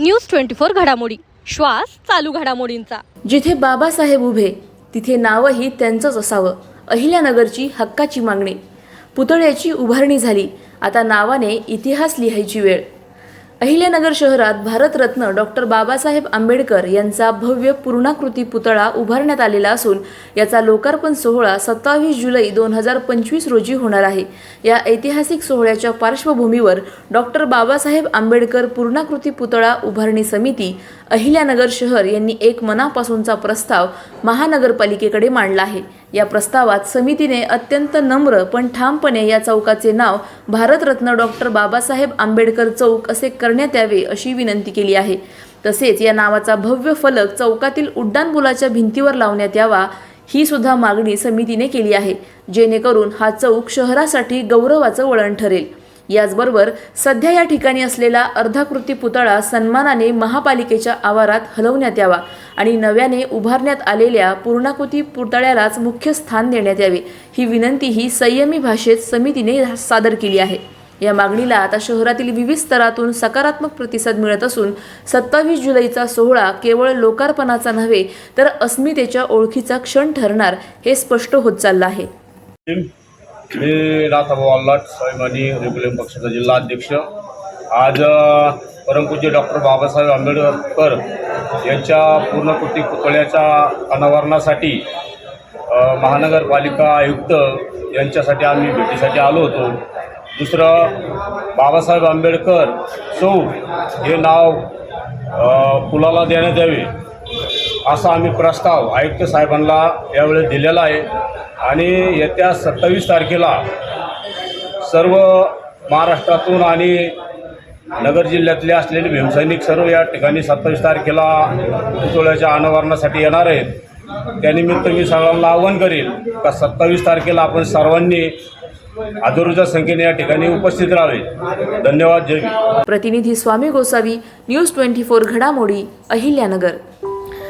News twenty four घडामोडी. श्वास चालू घडामोडींचा. जिथे बाबासाहेब उभे तिथे नावही त्यांचंच असावं अहिल्यानगरची हक्काची मागणी. पुतळ्याची उभारणी झाली आता नावाने इतिहास लिहायची वेळ. अहिल्यानगर शहरात भारतरत्न डॉक्टर बाबासाहेब आंबेडकर यांचा भव्य पूर्णाकृती पुतळा उभारण्यात आलेला असून याचा लोकार्पण सोहळा सत्तावीस जुलै दोन हजार पंचवीस रोजी होणार आहे. या ऐतिहासिक सोहळ्याच्या पार्श्वभूमीवर डॉक्टर बाबासाहेब आंबेडकर पूर्णाकृती पुतळा उभारणी समिती अहिल्यानगर शहर यांनी एक मनापासूनचा प्रस्ताव महानगरपालिकेकडे मांडला आहे. या प्रस्तावात समितीने अत्यंत नम्र पण ठामपणे या चौकाचे नाव भारतरत्न डॉक्टर बाबासाहेब आंबेडकर चौक असे करण्यात यावे अशी विनंती केली आहे. तसेच या नावाचा भव्य फलक चौकातील उड्डाणपुलाच्या भिंतीवर लावण्यात यावा ही सुद्धा मागणी समितीने केली आहे जेणेकरून हा चौक शहरासाठी गौरवाचं वळण ठरेल. याचबरोबर सध्या या ठिकाणी असलेला अर्धाकृती पुतळा सन्मानाने महापालिकेच्या आवारात हलवण्यात यावा आणि नव्याने उभारण्यात आलेल्या पूर्णाकृती पुतळ्यालाच मुख्य स्थान देण्यात यावे ही विनंती ही संयमी भाषेत समितीने सादर केली आहे. या मागणीला आता शहरातील विविध स्तरातून सकारात्मक प्रतिसाद मिळत असून सत्तावीस जुलैचा सोहळा केवळ लोकार्पणाचा नव्हे तर अस्मितेच्या ओळखीचा क्षण ठरणार हे स्पष्ट होत चाललं आहे. मी नाथाभाऊ अल्लाट स्वाभिमानी रिपब्लिकन पक्षाचा जिल्हा अध्यक्ष. आज परमपूज्य डॉक्टर बाबासाहेब आंबेडकर यांच्या पूर्णकृती पुतळ्याच्या अनावरणासाठी महानगरपालिका आयुक्त यांच्यासाठी आम्ही भेटीसाठी आलो होतो. दुसरं बाबासाहेब आंबेडकर चौक हे नाव पुलाला देण्यात यावे. असा आम्ही प्रस्ताव आयुक्त साहेबांना यावेळेस दिलेला आहे. आणि येत्या सत्तावीस तारखेला सर्व महाराष्ट्रातून आणि नगर जिल्ह्यातले असलेले भीमसैनिक सर्व या ठिकाणी सत्तावीस तारखेला पुतळ्याच्या अनावरणासाठी येणार आहेत. त्यानिमित्त मी सर्वांना आवाहन करेल का सत्तावीस तारखेला आपण सर्वांनी हजारोच्या संख्येने या ठिकाणी उपस्थित राहावे. धन्यवाद. जय प्रतिनिधी Swami Gosavi news twenty four घडामोडी अहिल्यानगर.